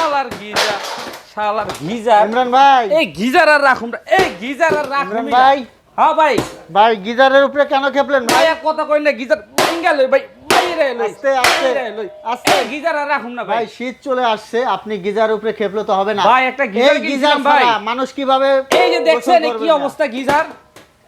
শালার গিজার শালার গিজার ইমরান ভাই। এই গিজার আর রাখুন এই গিজার আর রাখুন ভাই। হ্যাঁ ভাই। ভাই গিজারের উপরে কেন খেপলেন ভাই? কথা কই না গিজার ভাঙ্গা লই ভাই বাইরে লই আস্তে, আস্তে, আস্তে। গিজার আর রাখুন না ভাই। শীত চলে আসছে আপনি গিজার উপরে খেপলে তো হবে না। ভাই, একটা গিজার ভাই। মানুষ কীভাবে এই যে গোসল দেখছেন কি অবস্থা গিজার?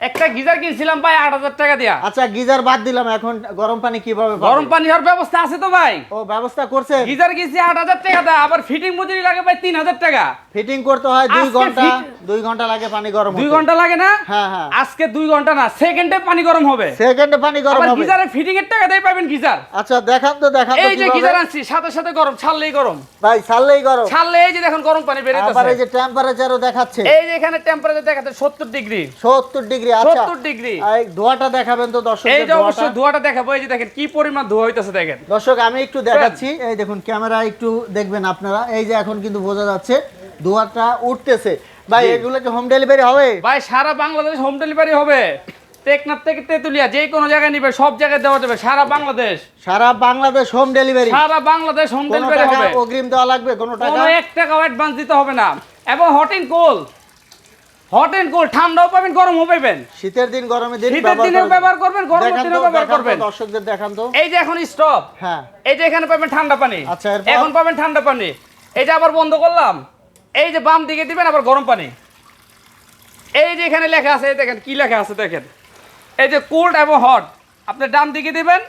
একটা গিজার কিনছিলাম ভাই আট হাজার টাকা দিয়া। আচ্ছা গিজার বাদ দিলাম এখন গরম পানি কীভাবে গরম পানি হওয়ার ব্যবস্থা আছে তো ভাই। ও ব্যবস্থা করছে? গিজার কিনছি আট হাজার টাকা দেয় আবার ফিটিং মজুরি লাগে ভাই তিন হাজার টাকা। ফিটিং করতে হয় দুই ঘণ্টা দুই ঘণ্টা লাগে পানি গরম দুই ঘণ্টা লাগে না? হ্যাঁ হ্যাঁ। আজকে দুই ঘণ্টা না সেকেন্ডে পানি গরম হবে। সেকেন্ডে পানি গরম হবে। গিজারের ফিটিং এর টাকা দিয়ে পাবেন গিজার। আচ্ছা দেখান তো দেখান এই যে গিজার আনছি সাথে সাথে গরম ছাড়লেই গরম। ভাই ছাড়লেই গরম। ছাড়লে এই যে দেখুন গরম পানি আবার এই যে টেম্পারেচারও দেখাচ্ছে। এই যে এখানে টেম্পারেচার দেখাচ্ছে সত্তর ডিগ্রি সত্তর ডিগ্রি আচ্ছা সত্তর ডিগ্রি। এই ধোয়াটা দেখাবেন তো দর্শক এই যে অবশ্যই ধোয়াটা। দেখাবো এই যে দেখেন কি পরিমাণ ধোয়া হইতেছে দেখেন। দর্শক আমি একটু দেখাচ্ছি এই দেখুন ক্যামেরা একটু দেখবেন আপনারা। এই যে এখন কিন্তু বোঝা যাচ্ছে ধোয়াটা উঠতেছে। ভাই এগুলো কি হোম ডেলিভারি হবে? ভাই সারা বাংলাদেশ হোম ডেলিভারি হবে। টেকনাফ থেকে তেতুলিয়া যে কোনো জায়গায় নিবে সব জায়গায় দেওয়া যাবে সারা বাংলাদেশ। সারা বাংলাদেশ হোম ডেলিভারি সারা বাংলাদেশ হোম ডেলিভারি টাকা হবে। অগ্রিম দেওয়া লাগবে কোনো টাকা? কোনো এক টাকাও অ্যাডভান্স দিতে হবে না। এবং hot cold hot and cold ঠান্ডাও পাবেন গরমও পাবেন। শীতের দিন গরমের দিন শীতের দিনেও ব্যবহার করবেন গরমের দিনেও ব্যবহার করবেন। দর্শকদের দেখান তো। এই যে এখন স্টপ হ্যাঁ। এই যে এখানে পাবেন ঠান্ডা পানি। আচ্ছা? এখন পাবেন ঠান্ডা পানি। এই যে আবার বন্ধ করলাম। এই যে বাম দিকে দিবেন আবার গরম পানি। এই যে এখানে লেখা আছে এই দেখেন কি লেখা আছে দেখেন। এই যে কোল্ড এবং হট আপনি ডান দিকে দিবেন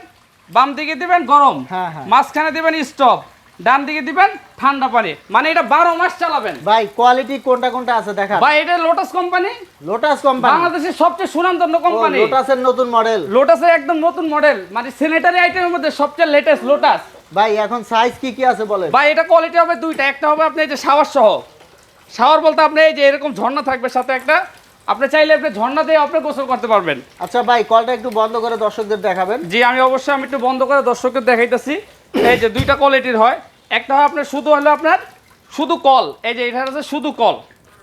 বাম দিকে দিবেন গরম। হ্যাঁ, হ্যাঁ। মাঝখানে দিবেন স্টপ ডান দিকে দিবেন ঠান্ডা পানি। মানে এটা বারো মাস চালাবেন। ভাই কোয়ালিটি কোনটা কোনটা আছে দেখা ভাই এটা লোটাস কোম্পানি লোটাস কোম্পানি বাংলাদেশের সবচেয়ে সুনামধন্য কোম্পানি লোটাসের নতুন মডেল লোটাসের একদম নতুন মডেল মানে স্যানিটারি আইটেমের মধ্যে সবচেয়ে লেটেস্ট লোটাস ভাই এখন সাইজ কি কি আছে বলেন? ভাই এটা কোয়ালিটি হবে দুইটা। একটা হবে আপনি এই যে শাওয়ার সহ। শাওয়ার বলতে আপনি এই যে এরকম ঝর্ণা থাকবে সাথে একটা। আপনি চাইলে আপনি ঝর্ণা দিয়ে আপনি গোসল করতে পারবেন। আচ্ছা ভাই কলটা একটু বন্ধ করে দর্শকদের দেখাবেন। জি আমি অবশ্যই আমি একটু বন্ধ করে দর্শকদের দেখাইতেছি। এই যে দুইটা কোয়ালিটির হয়। একটা হয় আপনার শুধু হলো আপনার শুধু কল। এই যে এটা হচ্ছে শুধু কল।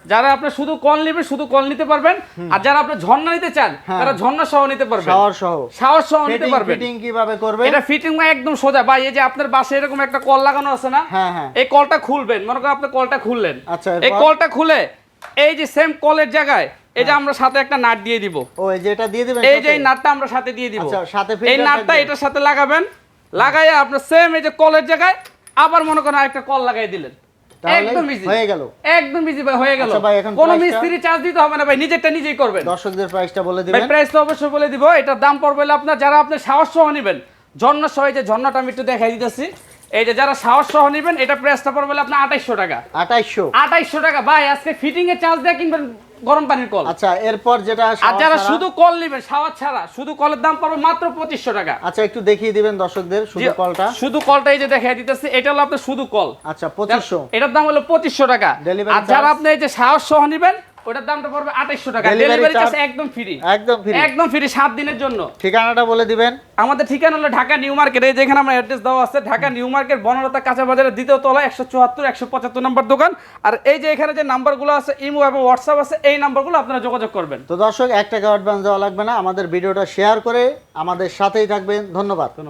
যারা আপনার শুধু কল নেবেন শুধু কল নিতে পারবেন। আর যারা আপনি ঝর্ণা নিতে চান হ্যাঁ। তারা ঝর্ণা সহ নিতে পারবেন। শাওয়ার সহ। শাওয়ার সহ নিতে পারবেন। ফিটিং কীভাবে করবে এটা ফিটিং মানে একদম সোজা। ভাই এই যে আপনার বাসায় এরকম একটা কল লাগানো আছে না হ্যাঁ হ্যাঁ। এই কলটা খুলবেন। মনে করেন আপনি কলটা খুললেন। আচ্ছা, এই কলটা খুলে এই যে সেম কলের জায়গায় এই যে আমরা সাথে একটা নাট দিয়ে দিব। ও এই যে এটা দিয়ে দিবেন এই যে এই নাটটা আমরা সাথে দিয়ে দিব। আচ্ছা, সাথে এই নাটটা এটার সাথে লাগাবেন। লাগাইয়া আপনার সেম এই যে কলের জায়গায় আবার মনে করেন আরেকটা কল লাগাই দিলেন। তাহলে একদম ইজি হয়ে গেল। একদম ইজি ভাই হয়ে গেল। আচ্ছা ভাই, এখন কোনো মিস্ত্রি চার্জ দিতে হবে না ভাই নিজেরটা নিজেই করবেন। দর্শকদের প্রাইসটা বলে ভাই প্রাইস তো অবশ্যই বলে দিব। এটার দাম পড়বে হলো আপনার যারা আপনি সাহস সহ নেবেন। ঝর্ণা সহ যে ঝর্ণাটা আমি একটু দেখাই দিতেছি। এই যে যারা সাহস সহ নেবেন এটা প্রাইসটা পড়বে আপনার আঠাইশশো টাকা। আঠাইশশো। আঠাইশশো টাকা। ভাই আজকে ফিটিং এর চার্জ দিয়ে কিনবেন গরম পানির কল। আচ্ছা এরপর যেটা আর যারা শুধু কল নেবেন শাওয়ার ছাড়া শুধু কলের দাম পড়বে মাত্র পঁচিশশো টাকা। আচ্ছা একটু দেখিয়ে দিবেন দর্শকদের শুধু কলটা। শুধু কলটা এই যে দেখাই দিতেছে এটা হলো আপনার শুধু কল। আচ্ছা পঁচিশশো। এটার দাম হলো পঁচিশশো টাকা। আর যারা আপনি এই যে সাহস সহ নেবেন ওটার দামটা পড়বে আঠাইশশো টাকা। ডেলিভারি চার্জ একদম ফ্রি একদম ফ্রি একদম ফ্রি সাত দিনের জন্য। ঠিকানাটা বলে দিবেন। আমাদের ঠিকানা হলো ঢাকা নিউ মার্কেট। এই যেখানে আমার অ্যাড্রেস দেওয়া আছে ঢাকা নিউ মার্কেট বনলতা কাঁচা বাজারের দ্বিতীয় তলা একশো চুয়াত্তর একশো পঁচাত্তর নম্বর দোকান। আর এই যে এখানে যে নাম্বারগুলো আছে ইমো এবং হোয়াটসঅ্যাপ আছে এই নাম্বারগুলো আপনারা যোগাযোগ করবেন। তো দর্শক এক টাকা অ্যাডভান্স দেওয়া লাগবে না। আমাদের ভিডিওটা শেয়ার করে আমাদের সাথেই থাকবেন। ধন্যবাদ। ধন্যবাদ।